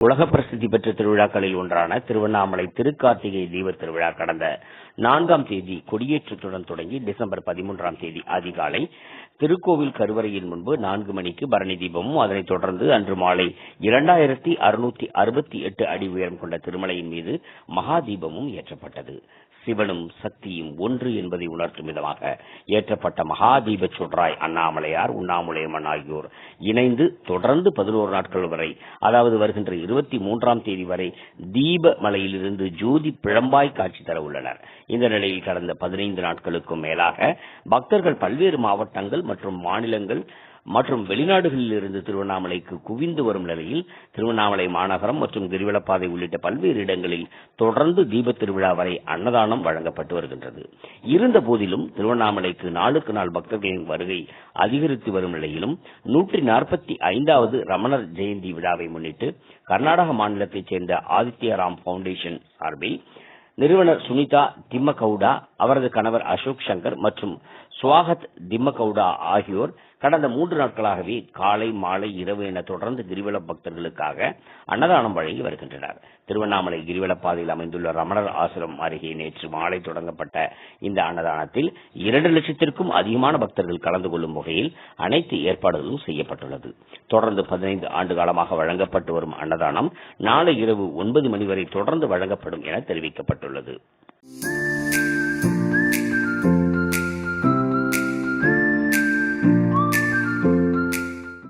உலக பிரசித்தி பெற்ற திருவிழாக்களில் ஒன்றான திருவண்ணாமலை திருக்கார்த்திகை தீப திருவிழா கடந்த நான்காம் தேதி கொடியேற்றத்துடன் தொடங்கி டிசம்பர் பதிமூன்றாம் தேதி அதிகாலை திருக்கோவில் கருவறையின் முன்பு நான்கு மணிக்கு பரணி தீபமும் அதனைத் தொடர்ந்து அன்று மாலை இரண்டாயிரத்தி அறுநூத்தி அறுபத்தி எட்டு அடி உயரம் கொண்ட திருமலையின் மீது மகா தீபமும் ஏற்றப்பட்டது. சிவனும் சக்தியும் ஒன்று என்பதை உணர்த்தும் விதமாக ஏற்றப்பட்ட மகா தீப சுடராய் அண்ணாமலையார் உண்ணாமுலையம்மன் ஆகியோர் இணைந்து தொடர்ந்து பதினோரு நாட்கள் வரை அதாவது வருகின்ற இருபத்தி மூன்றாம் தேதி வரை தீப மலையிலிருந்து ஜோதி பிழம்பாய் காட்சி தர உள்ளனர். இந்த நிலையில் கடந்த பதினைந்து நாட்களுக்கும் மேலாக பக்தர்கள் பல்வேறு மாவட்டங்கள் மற்றும் மாநிலங்கள் மற்றும் வெளிநாடுகளில் இருந்து திருவண்ணாமலைக்கு குவிந்து வரும் நிலையில் திருவண்ணாமலை மாநகரம் மற்றும் கிரிவலப்பாதை உள்ளிட்ட பல்வேறு இடங்களில் தொடர்ந்து தீபத் திருவிழா வரை அன்னதானம் வழங்கப்பட்டு வருகின்றது. இருந்த போதிலும் திருவண்ணாமலைக்கு நாளுக்கு நாள் பக்தர்களின் வருகை அதிகரித்து வரும் நிலையிலும் நூற்றி நாற்பத்தி ஐந்தாவது ரமணர் ஜெயந்தி விழாவை முன்னிட்டு கர்நாடக மாநிலத்தைச் சேர்ந்த ஆதித்யராம் பவுண்டேஷன் சார்பில் நிறுவனர் சுனிதா திம்மகவுடா அவரது கணவர் அசோக் சங்கர் மற்றும் சுவாகத் திம்மகவுடா ஆகியோர் கடந்த மூன்று நாட்களாகவே காலை மாலை இரவு என தொடர்ந்து கிரிவல பக்தர்களுக்காக அன்னதானம் வழங்கி வருகின்றனர். திருவண்ணாமலை கிரிவலப்பாதையில் அமைந்துள்ள ரமணர் ஆசிரம் அருகே நேற்று மாலை தொடங்கப்பட்ட இந்த அன்னதானத்தில் இரண்டு லட்சத்திற்கும் அதிகமான பக்தர்கள் கலந்து கொள்ளும் வகையில் அனைத்து ஏற்பாடுகளும் செய்யப்பட்டுள்ளது. தொடர்ந்து பதினைந்து ஆண்டு காலமாக வழங்கப்பட்டு வரும் அன்னதானம் நாளை இரவு ஒன்பது மணி வரை தொடர்ந்து வழங்கப்படும் என தெரிவிக்கப்பட்டுள்ளது.